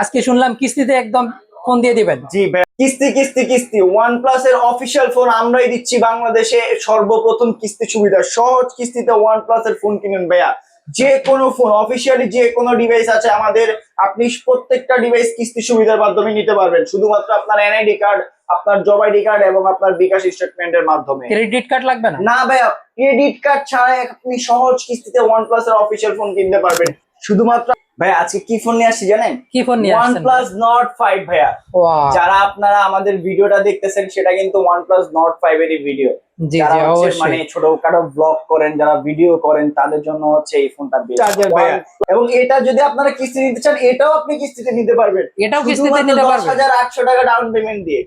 আজকে শুনলাম কিস্তিতে একদম ফোন দিয়ে দিবেন। জি কিস্তি কিস্তি কিস্তি। ওয়ান প্লাস এর অফিসিয়াল ফোন আমরাই দিচ্ছি বাংলাদেশে সর্বপ্রথম কিস্তি সুবিধা। সহজ কিস্তিতে ওয়ান প্লাস এর ফোন কিনুন ভাইয়া। যে কোনো ফোন অফিসিয়ালি যে কোনো ডিভাইস আছে আমাদের আপনি প্রত্যেকটা ডিভাইস কিস্তি সুবিধার মাধ্যমে নিতে পারবেন। শুধুমাত্র আপনার এনআইডি কার্ড আপনার জব আইডি কার্ড এবং আপনার বিকাশ স্টেটমেন্টের মাধ্যমে। ক্রেডিট কার্ড লাগবে না? না ভাইয়া। ক্রেডিট কার্ড ছাড়া আপনি সহজ কিস্তিতে ওয়ান প্লাস এর অফিসিয়াল ফোন কিনতে পারবেন। শুধুমাত্র ভাই আজকে কি ফোন নিয়ে আসছি জানেন? কি ফোন নিয়ে আসছেন? প্লাস নট ফাইভ ভাইয়া। Wow, যারা আপনারা আমাদের ভিডিওটা দেখতেছেন সেটা কিন্তু প্লাস নট ফাইভ এরই ভিডিও যারা মানে ছোটখাটো ব্লগ করেন যারা ভিডিও করেন তাদের জন্য হচ্ছে এই ফোনটা চার্জার ভাইয়া। এবং এটা যদি আপনারা কিস্তি নিতে চান এটাও আপনি কিস্তিতে নিতে পারবেন। এটাও কিস্তিতে নিতে পারবেন? হাজার আটশো টাকা ডাউন পেমেন্ট দিয়ে।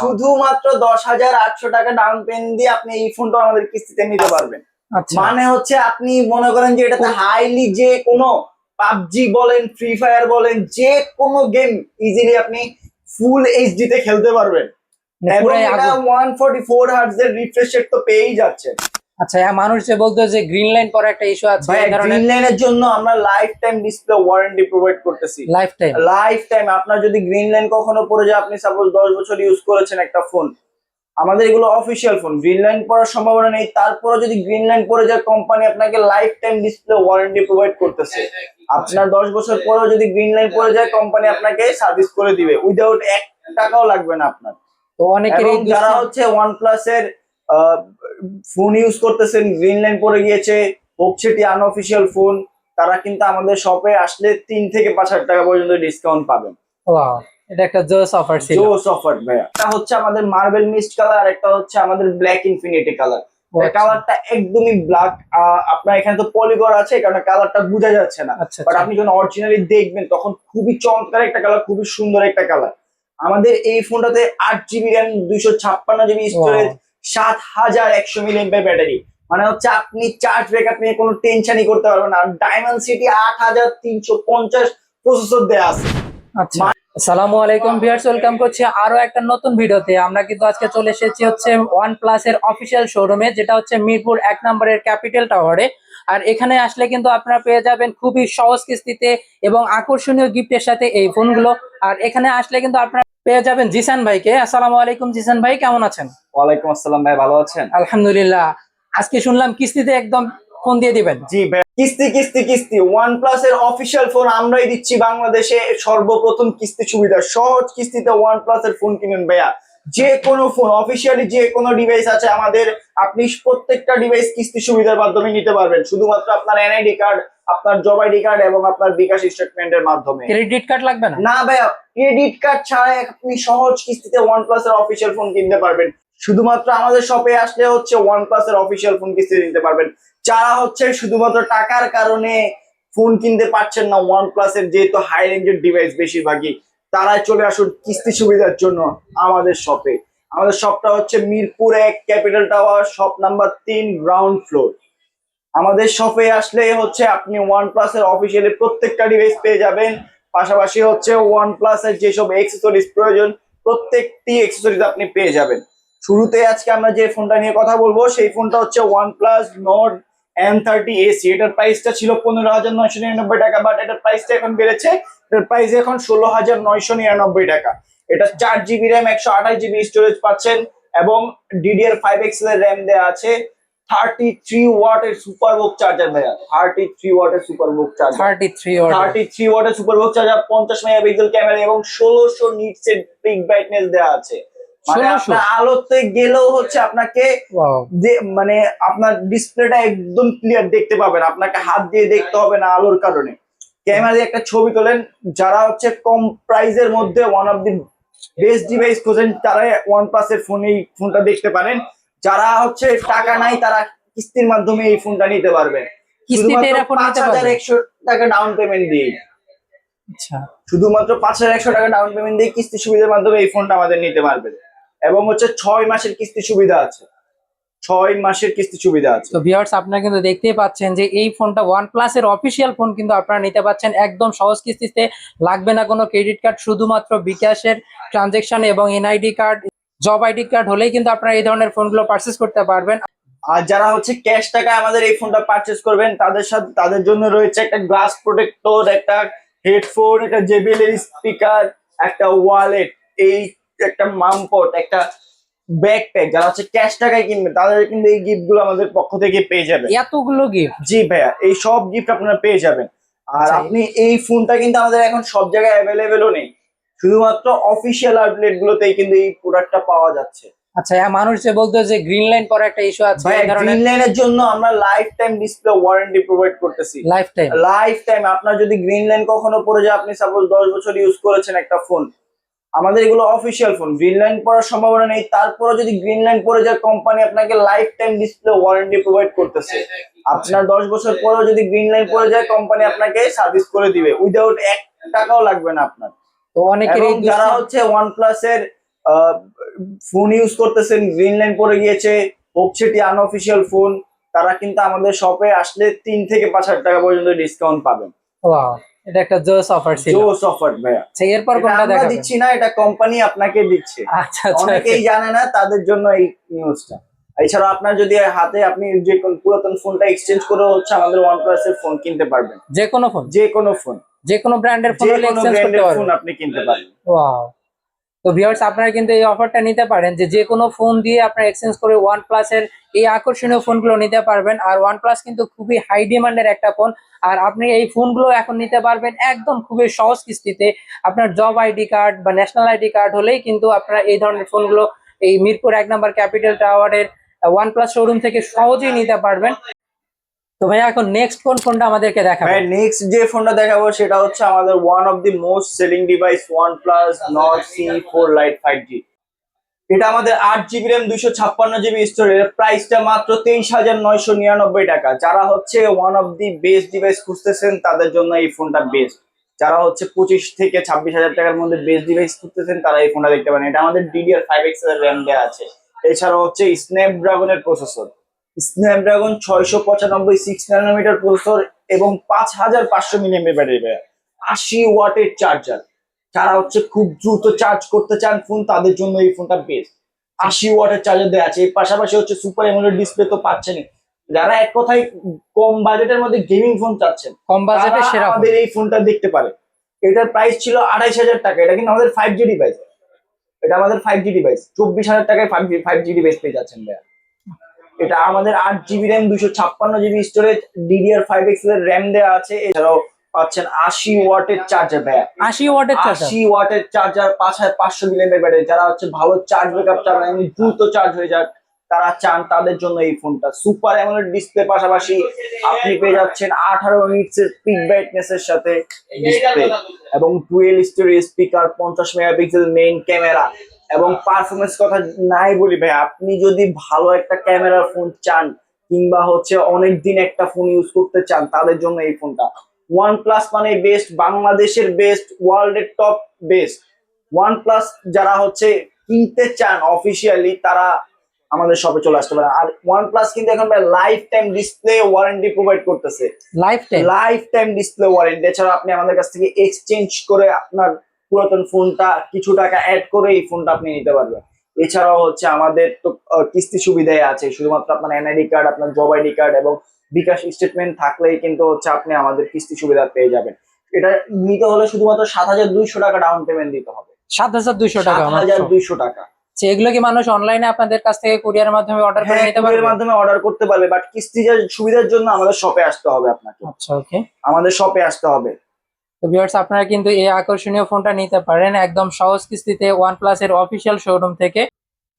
শুধুমাত্র দশ হাজার আটশো টাকা ডাউন পেমেন্ট দিয়ে আপনি এই ফোনটা আমাদের কিস্তিতে নিতে পারবেন। মানে হচ্ছে আপনি মনে করেন যে এটাতে হাইলি যে কোনো পাবজি বলেন ফ্রি ফায়ার বলেন যে কোনো গেম ইজিলি আপনি ফুল এইচডি তে খেলতে পারবেন। মানে এবং এটা হার্টজ এর রিফ্রেশ রেট তো পেয়েই যাচ্ছে। আচ্ছা হ্যাঁ, মানুষ যে বলতো যে গ্রিন লাইন পরে একটা ইস্যু আছে গ্রিন লাইনের জন্য আমরা life time display warranty provide করতেছি। লাইফ টাইম লাইফ টাইম আপনার যদি গ্রিন লাইন কখনো পড়ে যায় আপনি সাপোজ দশ বছর ইউজ করেছেন একটা ফোন আমাদের এগুলো অফিসিয়াল ফোন গ্রিন লাইন পড়ার সম্ভাবনা নেই তারপরে যদি গ্রিন লাইন পড়ে যায় কোম্পানি আপনাকে life time display warranty provide করতেছে আপনার দশ বছর পরেও যদি গ্রিন লাইন পড়ে যায় কোম্পানি আপনাকে সার্ভিস করে দিবে উইদাউট এক টাকাও লাগবে না আপনার। তো অনেকের যারা হচ্ছে ওয়ানের ফোন ইউজ করতেছেন গ্রিন লাইন পড়ে গিয়েছে হোক সেটি আনঅফিসিয়াল ফোন তারা কিন্তু আমাদের শপে আসলে তিন থেকে পাঁচ হাজার টাকা পর্যন্ত ডিসকাউন্ট পাবেন। এটা একটা জোস অফার ছিল। জোস অফার ভাইয়া। একটা হচ্ছে আমাদের মার্বেল মিস্ট কালার আর একটা হচ্ছে আমাদের ব্ল্যাক ইনফিনিটি কালার। আচ্ছা। কালারটা একদমই ব্ল্যাক আপনার এখানে তো পলিগর আছে কারণ কালারটা বোঝা যাচ্ছে না। আচ্ছা বাট আচ্ছা। আপনি যখন অরিজিনালি দেখবেন তখন খুবই চমৎকার একটা কালার খুবই সুন্দর একটা কালার। আমাদের এই ফোনটাতে আট জিবি র্যাম দুইশো ছাপ্পান্ন জিবি স্টোরেজ সাত হাজার একশো মিলি ব্যাটারি মানে হচ্ছে আপনি চার্জ ব্যাকআপ নিয়ে কোনো টেনশনই করতে পারবেন না। ডায়মন্ড সিটি আট হাজার তিনশো পঞ্চাশ প্রসেসর দেওয়া আছে। আচ্ছা। আসসালামু আলাইকুম ভিউয়ার্স ওয়েলকাম করছি আরও একটা নতুন ভিডিওতে। আমরা কিন্তু আজকে চলে এসেছি হচ্ছে ওয়ান প্লাস এর অফিসিয়াল শোরুমে যেটা হচ্ছে মিরপুর এক নম্বরের ক্যাপিটাল টাওয়ারে আর এখানে আসলে কিন্তু আপনারা পেয়ে যাবেন খুবই সহজ কিস্তিতে এবং আকর্ষণীয় গিফটের সাথে এই ফোনগুলো আর এখানে আসলে কিন্তু আপনারা পেয়ে যাবেন জিসান ভাইকে। আসসালামু আলাইকুম জিসান ভাই কেমন আছেন? ওয়ালাইকুম আসসালাম ভাই ভালো আছেন? আলহামদুলিল্লাহ। আজকে শুনলাম কিস্তিতে একদম ফোন দিয়ে দিবেন। জি ভাই কিস্তি কিস্তি কিস্তি। ওয়ান প্লাস এর অফিসিয়াল ফোন আমরাই দিচ্ছি বাংলাদেশে। সর্বপ্রথম কিস্তি সুবিধা সহজ কিস্তিতে ওয়ান প্লাস এর ফোন কিনুন ভাইয়া। যে কোনো ফোন অফিসিয়ালি যে কোনো ডিভাইস আছে আমাদের আপনি প্রত্যেকটা ডিভাইস কিস্তি সুবিধার মাধ্যমে নিতে পারবেন। শুধুমাত্র আপনার এনআইডি কার্ড আপনার জব আইডি কার্ড এবং আপনার বিকাশ স্টেটমেন্টের মাধ্যমে। ক্রেডিট কার্ড লাগবে না? না ভাইয়া ক্রেডিট কার্ড ছাড়া আপনি সহজ কিস্তিতে ওয়ান প্লাস এর অফিসিয়াল ফোন কিনতে পারবেন। শুধুমাত্র আমাদের শপে আসলে হচ্ছে ওয়ান প্লাস এর অফিসিয়াল ফোন কিস্তিতে নিতে পারবেন। যারা হচ্ছে শুধুমাত্র টাকার কারণে ফোন কিনতে পারছেন না ওয়ান প্লাস এর যেহেতু হাই রেঞ্জের ডিভাইস বেশিরভাগই, তারাই চলে আসুন কিস্তি সুবিধার জন্য আমাদের শপে আমাদের শপটা হচ্ছে মিরপুর এক ক্যাপিটাল টাওয়ার শপ নাম্বার তিন গ্রাউন্ড ফ্লোর আমাদের শপে আসলে হচ্ছে আপনি ওয়ান প্লাস এর অফিসিয়ালি প্রত্যেকটা ডিভাইস পেয়ে যাবেন। পাশাপাশি হচ্ছে ওয়ান প্লাস এর যেসব এক্সেসরিজ প্রয়োজন, প্রত্যেকটি এক্সেসরিজ আপনি পেয়ে যাবেন। শুরুতে আজকে আমরা যে ফোনটা নিয়ে কথা বলব, সেই ফোনটা হচ্ছে one plus note M thirty AC এটার প্রাইসটা ছিল পনেরো হাজার নয়শো নিরানব্বই টাকা বাট এটার প্রাইসটা এখন বেড়েছে। এটার প্রাইস এখন ষোলো হাজার নয়শো নিরানব্বই টাকা। এটা চার জিবি র্যাম একশো আঠাশ জিবি স্টোরেজ পাচ্ছেন এবং ডিডিআর ফাইভ এক্সেল এর র্যাম দেওয়া আছে। থার্টি থ্রি ওয়াটের সুপার বুক চার্জার ভাইয়া। থার্টি থ্রি ওয়াটের সুপার বুক charger thirty three thirty three ওয়াটের সুপার বুক চার্জার পঞ্চাশ মেগাপিক্সেল ক্যামেরা এবং ষোলোশো নিটস এর পিক ব্রাইটনেস দেওয়া আছে। 1600? আপনার আলোতে গেলেও হচ্ছে আপনাকে মানে আপনার ডিসপ্লেটা একদম ক্লিয়ার দেখতে পাবেন। আপনাকে হাত দিয়ে দেখতে হবে না আলোর কারণে। ক্যামেরা দিয়ে একটা ছবি তোলেন। যারা হচ্ছে কম প্রাইজের মধ্যে one of the best device খোঁজেন তারা ওয়ান প্লাস এর ফোন এই ফোনটা দেখতে পারেন। যারা হচ্ছে টাকা নাই তারা কিস্তির মাধ্যমে এই ফোনটা নিতে পারবেন। একশো টাকা ডাউন পেমেন্ট দিয়ে। আচ্ছা। শুধুমাত্র পাঁচ হাজার একশো টাকা ডাউন পেমেন্ট দিয়ে কিস্তি সুবিধার মাধ্যমে এই ফোনটা আমাদের নিতে পারবেন। এবং হচ্ছে ছয় মাসের কিস্তি সুবিধা আছে। ছয় মাসের কিস্তি সুবিধা আছে। তো ভিউয়ার্স আপনারা কিন্তু দেখতেই পাচ্ছেন যে এই ফোনটা এর ফোন কিন্তু আপনারা নিতে পাচ্ছেন একদম সহজ কিস্তিতে। লাগবে না কোনো ক্রেডিট কার্ড শুধুমাত্র বিকাশের ট্রানজেকশন এবং NID card job ID card হলেই কিন্তু আপনারা এই ধরনের ফোনগুলো করতে পারবেন। আর যারা হচ্ছে ক্যাশ টাকায় আমাদের এই ফোনটা করবেন তাদের সাথে তাদের জন্য রয়েছে একটা গ্লাস প্রোটেক্টর একটা হেডফোন একটা জেবিএল স্পিকার একটা ওয়ালেট এই একটা মামপট একটা ব্যাকপ্যাক যারা হচ্ছে ক্যাশ টাকায় কিনবে তাদের কিন্তু এই গিফটগুলো আমাদের পক্ষ থেকে পেয়ে যাবে এতগুলো গিফট জি ভাইয়া এই সব গিফট আপনারা পেয়ে যাবেন। আর। আপনি এই ফোনটা কিন্তু আমাদের এখন সব জায়গায় অ্যাভেলেবেলও নেই। শুধুমাত্র অফিসিয়াল আউটলেট গুলোতেই কিন্তু এই প্রোডাক্টটা পাওয়া যাচ্ছে। আচ্ছা হ্যাঁ মানুষ যে বলতো যে গ্রিন লাইন করা একটা ইস্যু আছে গ্রিন লাইনের জন্য আমরা life time display warranty provide করতেছি। লাইফ টাইম লাইফ টাইম আপনার যদি গ্রিন লাইন কখনো পড়ে যায় আপনি সাপোজ দশ বছর ইউজ করেছেন একটা ফোন আমাদের এগুলো অফিসিয়াল ফোন গ্রিন লাইন পড়ার সম্ভাবনা নেই। তারপরে যদি গ্রিন লাইন পড়ে যায় কোম্পানি আপনাকে life time display warranty provide করতেছে আপনার দশ বছর পরেও যদি গ্রিন লাইন পড়ে যায় কোম্পানি আপনাকে সার্ভিস করে দিবে। উইদাউট এক টাকাও লাগবে না আপনার। তো অনেকের যারা হচ্ছে ওয়ান প্লাস এর ফোন ইউজ করতেছেন গ্রিন লাইন পড়ে গিয়েছে হোক সেটি আনঅফিসিয়াল ফোন তারা কিন্তু আমাদের শপে আসলে তিন থেকে পাঁচ হাজার টাকা পর্যন্ত ডিসকাউন্ট পাবেন। এটা একটা জোস অফার ছিল। জোস অফার ভাইয়া। আচ্ছা এরপর কোনটা আমরা দিচ্ছি না এটা কোম্পানি আপনাকে দিচ্ছে। আচ্ছা আচ্ছা অনেকেই জানে না তাদের জন্য এই নিউজটা এছাড়া আপনার যদি হাতে আপনি যে কোন পুরাতন ফোনটা এক্সচেঞ্জ করে হচ্ছে আমাদের প্লাস এর ফোন কিনতে পারবেন। যে কোনো ফোন যে কোনো ফোন যে কোনো ব্র্যান্ডের ফোন এক্সচেঞ্জ করতে পারবেন। ফোন আপনি কিনতে পারবেন। ওয়াও তো ভিউয়ার্স আপনারা কিন্তু এই অফারটা নিতে পারেন যে যে কোনো ফোন দিয়ে আপনারা এক্সচেঞ্জ করে ওয়ানের এই আকর্ষণীয় ফোনগুলো নিতে পারবেন। আর ওয়ান প্লাস কিন্তু খুবই হাই ডিমান্ডের একটা ফোন আর আপনি এই ফোনগুলো এখন নিতে পারবেন একদম খুবই সহজ কিস্তিতে। আপনার জব আইডি কার্ড বা ন্যাশনাল আইডি কার্ড হলেই কিন্তু আপনারা এই ধরনের ফোনগুলো এই মিরপুর এক নম্বর ক্যাপিটাল টাওয়ারের ওয়ান প্লাস শোরুম থেকে সহজেই নিতে পারবেন। তো ভাইয়া, এখন নেক্সট কোন ফোনটা আমাদেরকে ভাই নেক্সট যে ফোনটা দেখাবো সেটা হচ্ছে আমাদের one of the most selling device C four lite five G এটা আমাদের আট জিবি র্যাম দুইশো ছাপ্পান্ন জিবি স্টোরেজ প্রাইসটা মাত্র তেইশ হাজার নয়শো নিরানব্বই টাকা। যারা হচ্ছে one of the best device খুঁজতেছেন, তাদের জন্য এই ফোনটা বেস্ট যারা হচ্ছে পঁচিশ থেকে ছাব্বিশ হাজার টাকার মধ্যে বেস্ট ডিভাইস খুঁজতেছেন, তারা এই ফোনটা দেখতে পারেন। এটা আমাদের ডিডিআর ফাইভ এক্স র্যাম দেওয়া আছে। এছাড়াও হচ্ছে স্ন্যাপড্রাগনের প্রসেসর স্ন্যাপড্রাগন ছয়শো পঁচানব্বই সিক্স ন্যানোমিটার প্রসেসর এবং পাঁচ হাজার পাঁচশো মিলিয়ামের ব্যাটারি ব্যাগ আশি ওয়াটের চার্জার যারা হচ্ছে খুব দ্রুত চার্জ করতে চান ফোন তাদের জন্য এই ফোনটা বেস্ট আশি ওয়াটের চার্জার দেওয়া আছে। এর পাশাপাশি হচ্ছে সুপার এমোলেড ডিসপ্লে তো পাচ্ছেনই। যারা এক কথায় কম বাজেটের মধ্যে গেমিং ফোন চাচ্ছেন কম বাজেটে সেরা আমাদের এই ফোনটা দেখতে পারে। এটার প্রাইস ছিল আড়াইশ হাজার টাকা। এটা কিন্তু আমাদের ফাইভ জি ডিভাইস এটা আমাদের ফাইভ জি ডিভাইস চব্বিশ হাজার টাকায় five G five G device পেয়ে যাচ্ছেন ভাইয়া। এটা আমাদের আট জিবি র্যাম দুশো ছাপ্পান্ন জিবি স্টোরেজ ডিডিআর ফাইভ এক্সের র্যাম দেওয়া আছে। এছাড়াও পাচ্ছেন আশি ওয়াটের চার্জার ভাইয়া আশি ওয়াটের আশি ওয়াটের চার্জার পাঁচ হাজার পাঁচশো মিলিয়ামের ব্যাটারি যারা হচ্ছে ভালো চার্জ ব্যাকআপ চান এমনি দ্রুত চার্জ হয়ে যাক তারা চান তাদের জন্য এই ফোনটা সুপার অ্যামোলেড ডিসপ্লে পাশাপাশি আপনি পেয়ে যাচ্ছেন আঠারো নিটস এর পিক ব্রাইটনেস এর সাথে ডিসপ্লে এবং টুয়েল স্টোরি স্পিকার পঞ্চাশ মেগাপিক্সেল মেইন ক্যামেরা এবং পারফরমেন্স কথা নাই বলি ভাই আপনি যদি ভালো একটা ক্যামেরার ফোন চান কিংবা হচ্ছে অনেক দিন একটা ফোন ইউজ করতে চান তাদের জন্য এই ফোনটা ওয়ান প্লাস মানে বেস্ট বাংলাদেশের বেস্ট ওয়ার্ল্ডের টপ বেস্ট ওয়ান প্লাস যারা হচ্ছে কিনতে চান অফিসিয়ালি তারা আমাদের শপে চলে আসতে পারে। আর ওয়ান প্লাস কিন্তু এখন life time display warranty provide করতেছে। Life time life time display warranty এছাড়া আপনি আমাদের কাছ থেকে এক্সচেঞ্জ করে আপনার পুরাতন ফোনটা কিছু টাকা অ্যাড করে এই ফোনটা আপনি নিতে পারবেন। এছাড়াও হচ্ছে আমাদের তো কিস্তি সুবিধাই আছে শুধুমাত্র আপনার এনআইডি কার্ড আপনার জব আইডি কার্ড এবং বিকাশ স্টেটমেন্ট থাকলেই কিন্তু হচ্ছে আপনি আমাদের কিস্তি সুবিধা পেয়ে যাবেন। এটা নিতে হলে শুধুমাত্র সাত হাজার দুইশো টাকা ডাউন পেমেন্ট দিতে হবে। সাত হাজার দুইশো টাকা সাত হাজার দুইশো টাকা। আচ্ছা, এগুলো কি মানুষ অনলাইনে আপনাদের কাছ থেকে কুরিয়ারের মাধ্যমে অর্ডার করে হ্যাঁ নিতে পারবে? মাধ্যমে অর্ডার করতে পারবে বাট কিস্তি সুবিধার জন্য আমাদের শপে আসতে হবে আপনাকে। আচ্ছা ওকে আমাদের শপে আসতে হবে। তো ভিউয়ার্স আপনারা কিন্তু এই আকর্ষণীয় ফোনটা নিতে পারেন একদম সহজ কিস্তিতে ওয়ানের অফিসিয়াল শোরুম থেকে।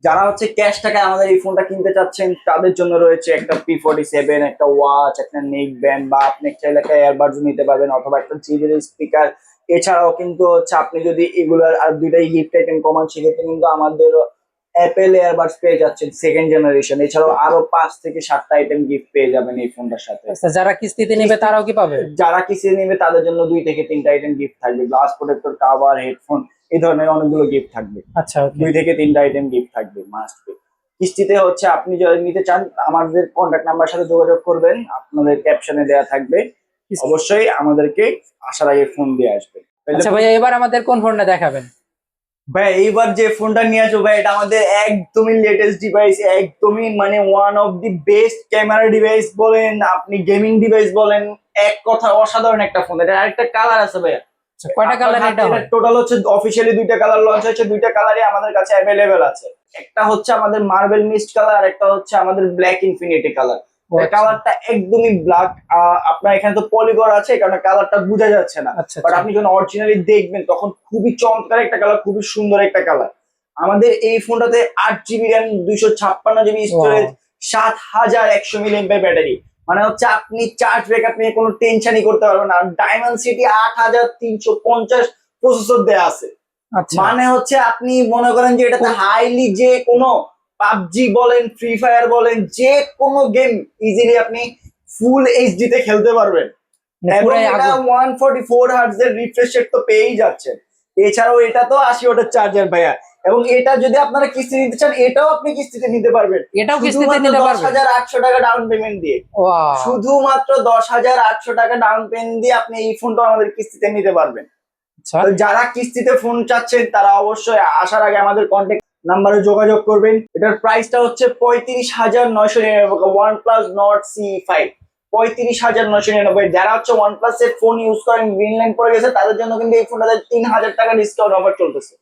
যারা হচ্ছে ক্যাশ টাকায় আমাদের এই ফোনটা কিনতে চাচ্ছেন, তাদের জন্য রয়েছে একটা পি ফোর্টি সেভেন একটা ওয়াচ একটা নেক ব্যান্ড বা আপনি চাইলে একটা এয়ারবাডস নিতে পারবেন অথবা একটা জিবির স্পিকার এছাড়াও কিন্তু হচ্ছে আপনি যদি এগুলার আর দুইটাই গিফট আইটেম কমান, সেক্ষেত্রে কিন্তু আমাদের অ্যাপেল এয়ারবাডস পেয়ে যাচ্ছেন সেকেন্ড জেনারেশন এছাড়াও আরও পাঁচ থেকে সাতটা আইটেম গিফট পেয়ে যাবেন এই ফোনটার সাথে। আচ্ছা, যারা কিস্তিতে নেবে তারাও কি পাবে? যারা কিস্তিতে নেবে তাদের জন্য দুই থেকে তিনটা আইটেম গিফট থাকবে। গ্লাস প্রোটেক্টর কাভার হেডফোন এই ধরনের অনেকগুলো গিফট থাকবে। আচ্ছা দুই থেকে তিনটা আইটেম গিফট থাকবে মাস্ট বি কিস্তিতে হচ্ছে আপনি যদি নিতে চান আমাদের কন্ট্যাক্ট নাম্বার সাথে যোগাযোগ করবেন। আপনাদের ক্যাপশনে দেয়া থাকবে। অবশ্যই আমাদেরকে আসার আগে ফোন দিয়ে আসবে আচ্ছা ভাইয়া এবার আমাদের কোন ফোনটা দেখাবেন? ভাই এইবার যে ফোনটা নিয়ে আসব ভাই এটা আমাদের একদমই লেটেস্ট ডিভাইস একদমই মানে one of the best camera device বলেন আপনি গেমিং ডিভাইস বলেন এক কথা অসাধারণ একটা ফোন এটা আরেকটা কালার আছে ভাইয়া। আচ্ছা, কয়টা কালার এটা টোটাল হচ্ছে অফিসিয়ালি দুইটা কালার লঞ্চ হয়েছে দুইটা কালারই আমাদের কাছে অ্যাভেলেবেল আছে। একটা হচ্ছে আমাদের মার্বেল মিস্ট কালার আর একটা হচ্ছে আমাদের ব্ল্যাক ইনফিনিটি কালার কালারটা একদমই ব্ল্যাক আপনার এখানে তো পলিগর আছে কারণে কালারটা বোঝা যাচ্ছে না। আচ্ছা বাট আচ্ছা। আপনি যখন অরিজিনালি দেখবেন তখন খুবই চমৎকার একটা কালার খুবই সুন্দর একটা কালার আমাদের এই ফোনটাতে আট জিবি র্যাম দুইশো ছাপ্পান্ন জিবি স্টোরেজ সাত হাজার একশো মিলিয়ন ব্যাটারি মানে হচ্ছে আপনি চার্জ ব্যাকআপ নিয়ে কোনো টেনশনই করতে পারবেন না। ডায়মন্ড সিটি আট হাজার তিনশো পঞ্চাশ প্রসেসর দেওয়া আছে। আচ্ছা। মানে হচ্ছে আপনি মনে করেন যে এটাতে হাইলি যে কোনো পাবজি বলেন ফ্রি ফায়ার বলেন যে কোনো গেম ইজিলি আপনি ফুল এইচডি তে খেলতে পারবেন। এবং এটা ওয়ান ফোর্টি ফোর এর রিফ্রেশ রেট তো পেয়েই যাচ্ছেন। এছাড়াও এটা তো আশি ওটার চার্জার ভাইয়া। এবং এটা যদি আপনারা কিস্তি নিতে চান এটাও আপনি কিস্তিতে নিতে পারবেন। এটাও কিস্তিতে নিতে টাকা ডাউন পেমেন্ট দিয়ে। শুধুমাত্র দশ হাজার আটশো টাকা ডাউন পেমেন্ট দিয়ে আপনি এই ফোনটা আমাদের কিস্তিতে নিতে পারবেন। আচ্ছা। যারা কিস্তিতে ফোন চাচ্ছেন তারা অবশ্যই আসার আগে আমাদের কন্ট্যাক্ট নাম্বারে যোগাযোগ করবেন। এটার প্রাইসটা হচ্ছে পঁয়ত্রিশ হাজার নয়শো নিরানব্বই OnePlus Nord C five পঁয়ত্রিশ হাজার নয়শো নিরানব্বই। যারা হচ্ছে ওয়ান প্লাস এর ফোন ইউজ করেন গ্রিন লাইন পড়ে গেছে তাদের জন্য কিন্তু এই ফোনটাতে তিন হাজার টাকা ডিসকাউন্ট অফার চলতেছে।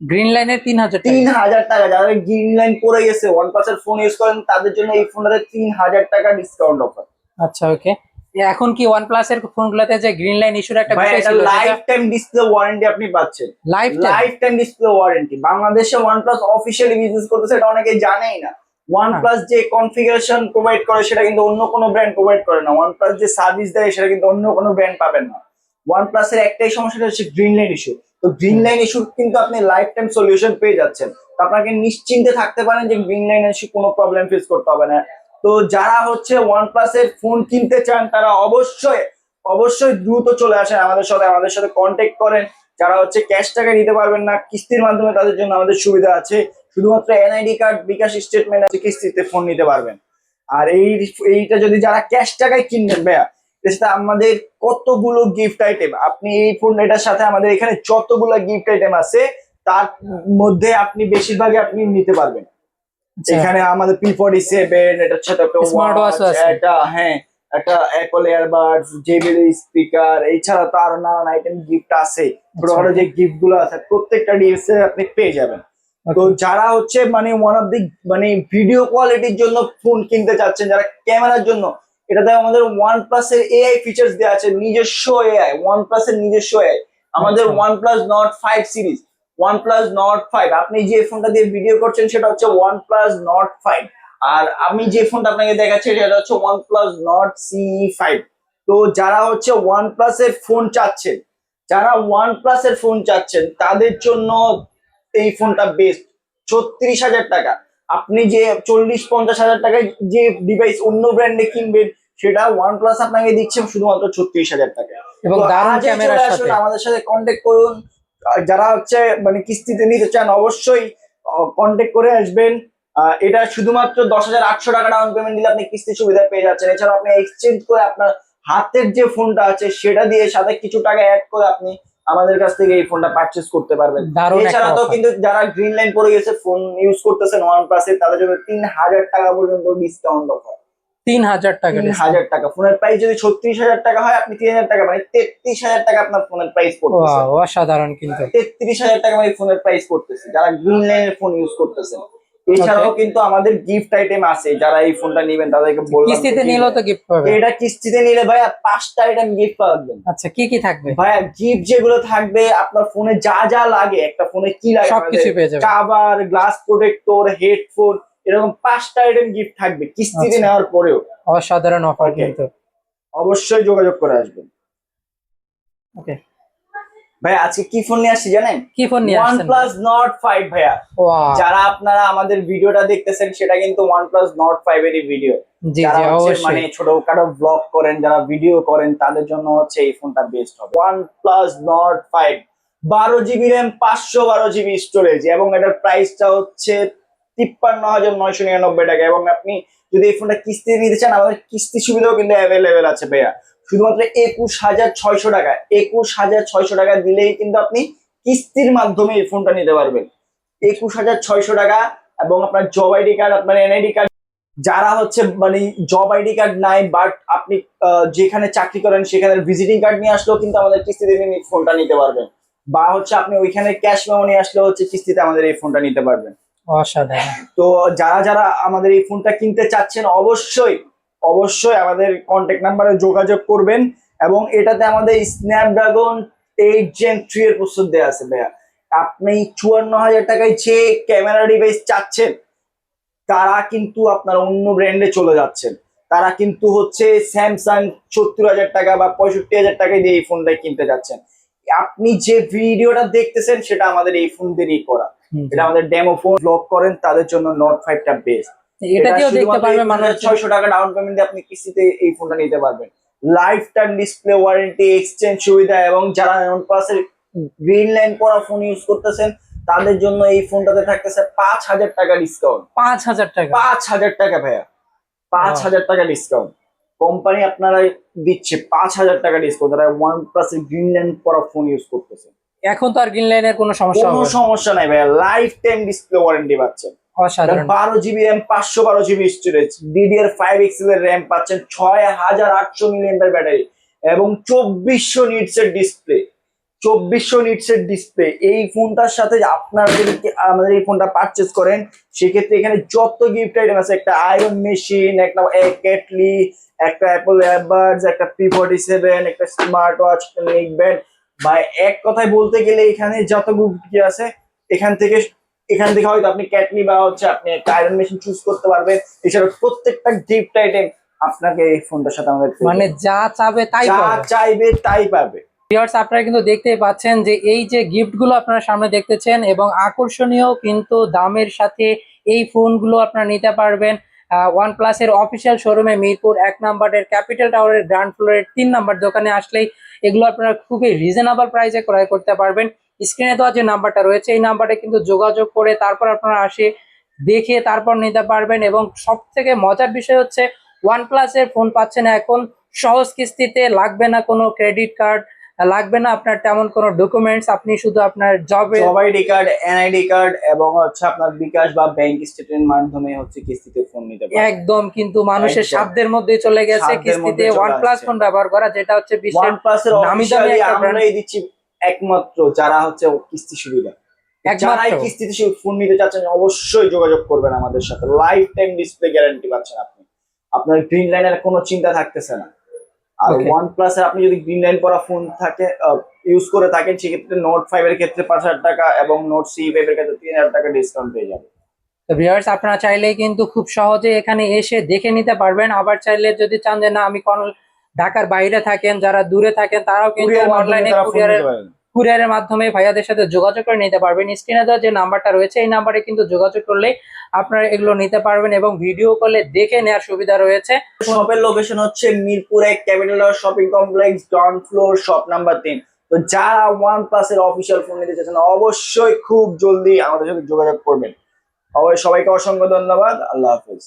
গ্রিন লাইনের তিন হাজার তিন হাজার টাকা। যারা গ্রিন লাইন পড়ে গেছে ওয়ান প্লাস এর ফোন ইউজ করেন তাদের জন্য এই ফোনটাতে তিন হাজার টাকা ডিসকাউন্ট অফার আচ্ছা ওকে এখন কি প্লাস এর ফোনগুলোতে যে গ্রিন লাইন ইস্যুর একটা বিষয় ছিল লাইফ টাইম ডিসপ্লে ওয়ারেন্টি আপনি পাচ্ছেন। Life life time display warranty বাংলাদেশে ওয়ানপ্লাস অফিসিয়ালি বিজনেস করতেছে এটা অনেকেই জানেই না। ওয়ানপ্লাস যে কনফিগারেশন প্রোভাইড করে সেটা কিন্তু অন্য কোনো ব্র্যান্ড প্রোভাইড করে না। ওয়ানপ্লাস যে সার্ভিস দেয় সেটা কিন্তু অন্য কোনো ব্র্যান্ড পাবেন না। ওয়ানপ্লাস এর একটাই সমস্যাটা হচ্ছে গ্রিন লাইন ইস্যু তো গ্রিন লাইন ইস্যু কিন্তু আপনি লাইফ টাইম সলিউশন পেয়ে যাচ্ছেন। তো আপনাকে নিশ্চিন্তে থাকতে পারেন যে গ্রিন লাইন ইস্যু কোনো প্রবলেম ফেস করতে হবে না। তো যারা হচ্ছে ওয়ানপ্লাস এর ফোন কিনতে চান, তারা অবশ্যই অবশ্যই দ্রুত চলে আসেন আমাদের সাথে আমাদের সাথে কন্ট্যাক্ট করেন। যারা হচ্ছে ক্যাশ টাকা নিতে পারবেন না, কিস্তির মাধ্যমে তাদের জন্য আমাদের সুবিধা আছে। শুধুমাত্র এনআইডি কার্ড বিকাশ স্টেটমেন্ট আছে, কিস্তিতে ফোন নিতে পারবেন। আর এই, এইটা যদি যারা ক্যাশ টাকায় কিনবেন, ভাইয়া সাথে আমাদের কতগুলো গিফট আইটেম আপনি এই ফোন এটার সাথে আমাদের এখানে যতগুলো গিফট আইটেম আছে, তার মধ্যে আপনি বেশিরভাগই আপনি নিতে পারবেন। এখানে আমাদের পি ফোর্টি সেভেন একটা Smart watch আছে। একটা হ্যাঁ একটা অ্যাপল ইয়ারবাডস জেবিএল স্পিকার এছাড়া তো আরও নানান আইটেম গিফট আছে। ছোটখাটো যে গিফটগুলো আছে প্রত্যেকটা ডিএস আপনি পেয়ে যাবেন। তো যারা হচ্ছে মানে ওয়ান অফ দি মানে ভিডিও কোয়ালিটির জন্য ফোন কিনতে চাচ্ছেন যারা ক্যামেরার জন্য এটাতে আমাদের ওয়ান প্লাস এর এআই ফিচার্স দেওয়া আছে নিজস্ব এআই ওয়ান প্লাস এর নিজস্ব এআই আমাদের আচ্ছা। OnePlus Nord five series plus Nord five আপনি যে ফোনটা দিয়ে ভিডিও করছেন সেটা হচ্ছে প্লাস নট ফাইভ আর আমি যে ফোনটা আপনাকে দেখাচ্ছি সেটা হচ্ছে প্লাস নট সি ফাইভ তো যারা হচ্ছে প্লাস এর ফোন চাচ্ছেন যারা প্লাস এর ফোন চাচ্ছেন তাদের জন্য এই ফোনটা বেস্ট ছত্রিশ হাজার টাকা। আপনি যে চল্লিশ পঞ্চাশ হাজার টাকায় যে ডিভাইস অন্য ব্র্যান্ডে কিনবেন সেটা ওয়ান প্লাস আপনাকে দিচ্ছে শুধুমাত্র ছত্রিশ হাজার টাকা। এবং তো দারুণ আজই ক্যামেরার সাথে। আমাদের সাথে কন্ট্যাক্ট করুন। যারা হচ্ছে মানে কিস্তিতে নিতে চান অবশ্যই কন্ট্যাক্ট করে আসবেন। এটা শুধুমাত্র দশ হাজার আটশো টাকা ডাউন পেমেন্ট দিলে আপনি কিস্তি সুবিধা পেয়ে যাচ্ছেন। এছাড়া আপনি এক্সচেঞ্জ করে আপনার হাতের যে ফোনটা আছে সেটা দিয়ে সাথে কিছু টাকা অ্যাড করে আপনি আমাদের কাছ থেকে এই ফোনটা পারচেস করতে পারবেন। এছাড়া তো কিন্তু যারা গ্রিন লাইন পড়ে গেছে ফোন ইউজ করতেছেন ওয়ান প্লাসে তাদের জন্য তিন হাজার টাকা পর্যন্ত ডিসকাউন্ট অফার তিন হাজার টাকা হাজার টাকা। ফোনের প্রাইস যদি ছত্রিশ হাজার টাকা হয় আপনি তিন হাজার টাকা মানে তেত্রিশ হাজার টাকা আপনার ফোনের প্রাইস পড়তেছে। অসাধারণ কিন্তু। তেত্রিশ হাজার টাকা মানে ফোনের প্রাইস পড়তেছে যারা গ্রিন লাইনের ফোন ইউজ করতেছেন। এছাড়াও কিন্তু আমাদের গিফট আইটেম আছে যারা এই ফোনটা নিবেন তাদেরকে বললাম কিস্তিতে নিলেও তো গিফট পাবে। এটা কিস্তিতে নিলে ভাইয়া পাঁচটা আইটেম গিফট পাবেন আচ্ছা কি কি থাকবে? ভাইয়া গিফট যেগুলো থাকবে আপনার ফোনে যা যা লাগে একটা ফোনে কি লাগে সবকিছু পেয়ে যাবে কাভার গ্লাস প্রোটেক্টর হেডফোন এরকম পাঁচটা আইটেম গিফট থাকবে কিস্তিতে আচ্ছা। নেওয়ার পরেও। অসাধারণ অফার কিন্তু। অবশ্যই যোগাযোগ করে আসবেন। ওকে ভাই আজকে কি ফোন নিয়ে আসছি জানেন? কি ফোন নিয়ে আসছেন? প্লাস নট ফাইভ ভাইয়া। ওয়াও যারা আপনারা আমাদের ভিডিওটা দেখতেছেন সেটা কিন্তু প্লাস নট ফাইভ এরই ভিডিও জি যারা মানে ছোটখাটো ব্লগ করেন যারা ভিডিও করেন তাদের জন্য হচ্ছে এই ফোনটা বেস্ট হবে। প্লাস নট ফাইভ বারো জিবি র্যাম পাঁচশো বারো জিবি স্টোরেজ এবং এটার প্রাইসটা হচ্ছে তিপ্পান্ন হাজার নয়শো নিরানব্বই টাকা। এবং আপনি যদি এই ফোনটা কিস্তি নিতে চান, আমাদের কিস্তি সুবিধাও কিন্তু অ্যাভেলেবেল আছে ভাইয়া। শুধুমাত্র একুশ হাজার ছয়শো টাকা। একুশ হাজার ছয়শো টাকা দিলেই কিন্তু আপনি কিস্তির মাধ্যমে এই ফোনটা নিতে পারবেন। একুশ হাজার ছয়শো টাকা এবং আপনার জব আইডি কার্ড আপনার এনআইডি কার্ড যারা হচ্ছে মানে জব আইডি কার্ড নাই বাট আপনি যেখানে চাকরি করেন, সেখানে ভিজিটিং কার্ড নিয়ে আসলেও কিন্তু আমাদের কিস্তিতে ফোনটা নিতে পারবেন। বা হচ্ছে আপনি ওইখানে ক্যাশ মেমো নিয়ে আসলেও হচ্ছে কিস্তিতে আমাদের এই ফোনটা নিতে পারবেন। তো যারা যারা আমাদের এই ফোনটা কিনতে চাচ্ছেন, অবশ্যই অবশ্যই আমাদের কন্ট্যাক্ট নাম্বারে যোগাযোগ করবেন এবং এটাতে আমাদের স্ন্যাপড্রাগন এইট জেন থ্রি এর প্রস্তুত দেওয়া আছে ভাইয়া। আপনি চুয়ান্ন হাজার টাকায় যে ক্যামেরা ডিভাইস চাচ্ছেন, তারা কিন্তু আপনার অন্য ব্র্যান্ডে চলে যাচ্ছেন। তারা কিন্তু হচ্ছে স্যামসাং সত্তর হাজার টাকা বা পঁয়ষট্টি হাজার টাকায় দিয়ে এই ফোনটা কিনতে যাচ্ছেন। আপনি যে ভিডিওটা দেখতেছেন, সেটা আমাদের এই ফোন দিয়েই করা। এটা আমাদের ডেমো ফোন ব্লগ করেন তাদের জন্য নোট ফাইভটা বেস্ট এটা দিয়েও দেখতে পারবে মানুষ। ছয়শো টাকা ডাউন পেমেন্ট দিয়ে আপনি কিস্তিতে এই ফোনটা নিতে পারবেন। Life time display warranty exchange সুবিধা এবং যারা নন প্লাসের গ্রিন লাইন করা ফোন ইউজ করতেছেন তাদের জন্য এই ফোনটাতে থাকতেছে পাঁচ হাজার টাকা ডিসকাউন্ট পাঁচ হাজার টাকা। পাঁচ হাজার টাকা ভাইয়া। পাঁচ হাজার টাকা ডিসকাউন্ট কোম্পানি আপনারা দিচ্ছে পাঁচ হাজার টাকা ডিসকাউন্ট যারা ওয়ান প্লাসের গ্রিন লাইন করা ফোন ইউজ করতেছে এখন তো আর গ্রিন লাইনের কোনো সমস্যা কোনো সমস্যা নাই ভাইয়া লাইফ টাইম ডিসপ্লে ওয়ারেন্টি পাচ্ছেন। অসাধারণ। বারো জিবি র্যাম পাঁচশো বারো GB storage DDR five X এর র্যাম পাচ্ছেন ছয় হাজার আটশো মিলিয়ন ব্যাটারি এবং চব্বিশশো নিটস এর ডিসপ্লে চব্বিশশো নিটস এর ডিসপ্লে এই ফোনটার সাথে আপনারা যদি আমাদের এই ফোনটা পারচেস করেন সেক্ষেত্রে এখানে যত গিফট আইটেম আছে একটা আয়রন মেশিন একটা কেটলি একটা অ্যাপল এয়ারবাডস একটা পি ফোর্টি সেভেন একটা স্মার্ট ওয়াচ একটা নেক ব্যান্ড বা এক কথায় বলতে গেলে এখানে যত কি আছে এখান থেকে এখান থেকে হয়তো আপনি ক্যাটলি বা হচ্ছে আপনি একটা আয়রন মেশিন চুজ করতে পারবেন। এছাড়া প্রত্যেকটা গিফট আইটেম আপনাকে এই ফোনটার সাথে আমাদের মানে যা চাবে তাই যা চাইবে তাই পাবে। ভিউয়ার্স আপনারা কিন্তু দেখতেই পাচ্ছেন যে এই যে গিফটগুলো আপনারা সামনে দেখতেছেন এবং আকর্ষণীয় কিন্তু দামের সাথে এই ফোনগুলো আপনারা নিতে পারবেন। ওয়ান প্লাসের অফিসিয়াল শোরুমে মিরপুর এক নাম্বারের ক্যাপিটাল টাওয়ারের গ্রাউন্ড ফ্লোরের তিন নাম্বার দোকানে আসলেই এগুলো আপনারা খুবই রিজনেবল প্রাইসে ক্রয় করতে পারবেন। স্ক্রিনে দেওয়া যে নাম্বারটা রয়েছে, এই নাম্বারে কিন্তু যোগাযোগ করে তারপর আপনারা আসে দেখে তারপর নিতে পারবেন এবং সব থেকে মজার বিষয় হচ্ছে ওয়ান প্লাসের ফোন পাচ্ছেন এখন, সহজ কিস্তিতে লাগবে না কোনো ক্রেডিট কার্ড লাগবে না আপনার তেমন কোনো ডকুমেন্টস আপনি শুধু আপনার জবে job ID card NID card এবং হচ্ছে আপনার বিকাশ বা ব্যাংক স্টেটমেন্ট মাধ্যমে হচ্ছে কিস্তিতে ফোন নিতে পারবেন একদম কিন্তু মানুষের। সাধ্যের মধ্যে চলে গেছে কিস্তিতে প্লাস ফোন ব্যবহার করা যেটা হচ্ছে বিশ্বের প্লাসের নামি দামি brand। আমরাই দিচ্ছি একমাত্র যারা হচ্ছে কিস্তি সুবিধা। যারা একমাত্র কিস্তিতে ফোন নিতে চাচ্ছেন অবশ্যই যোগাযোগ করবেন আমাদের সাথে। লাইফ টাইম ডিসপ্লে গ্যারান্টি পাচ্ছেন আপনি। আপনার গ্রিন লাইনের কোনো চিন্তা থাকতেছে না। আর ওয়ান প্লাস এর আপনি যদি গ্রিন লাইন করা ফোন থাকে ইউজ করে থাকেন সেক্ষেত্রে নোট ফাইভ এর ক্ষেত্রে পাঁচ হাজার টাকা এবং নোট সি ফাইভ এর ক্ষেত্রে তিন হাজার টাকা ডিসকাউন্ট পেয়ে যাবে তো ভিউয়ার্স আপনারা চাইলে কিন্তু খুব সহজে এখানে এসে দেখে নিতে পারবেন। আবার চাইলে যদি চান যে না আমি কোন ঢাকার বাইরে থাকেন যারা দূরে থাকেন তারাও কিন্তু অনলাইনে কুরিয়ারের কুরিয়ারের মাধ্যমে ভাইয়াদের সাথে যোগাযোগ করে নিতে পারবেন। স্ক্রিনে দেওয়া যে নাম্বারটা রয়েছে, এই নাম্বারে কিন্তু যোগাযোগ করলে আপনারা এগুলো নিতে পারবেন এবং ভিডিও কলে দেখে নেওয়ার সুবিধা রয়েছে। শপের লোকেশন হচ্ছে Mirpur capital shopping complex ground floor shop number তিন। তো যারা ওয়ান প্লাস এর অফিসিয়াল ফোন নিতে চাচ্ছেন, অবশ্যই খুব জলদি আমাদের সাথে যোগাযোগ করবেন। সবাইকে অসংখ্য ধন্যবাদ। আল্লাহ হাফিজ।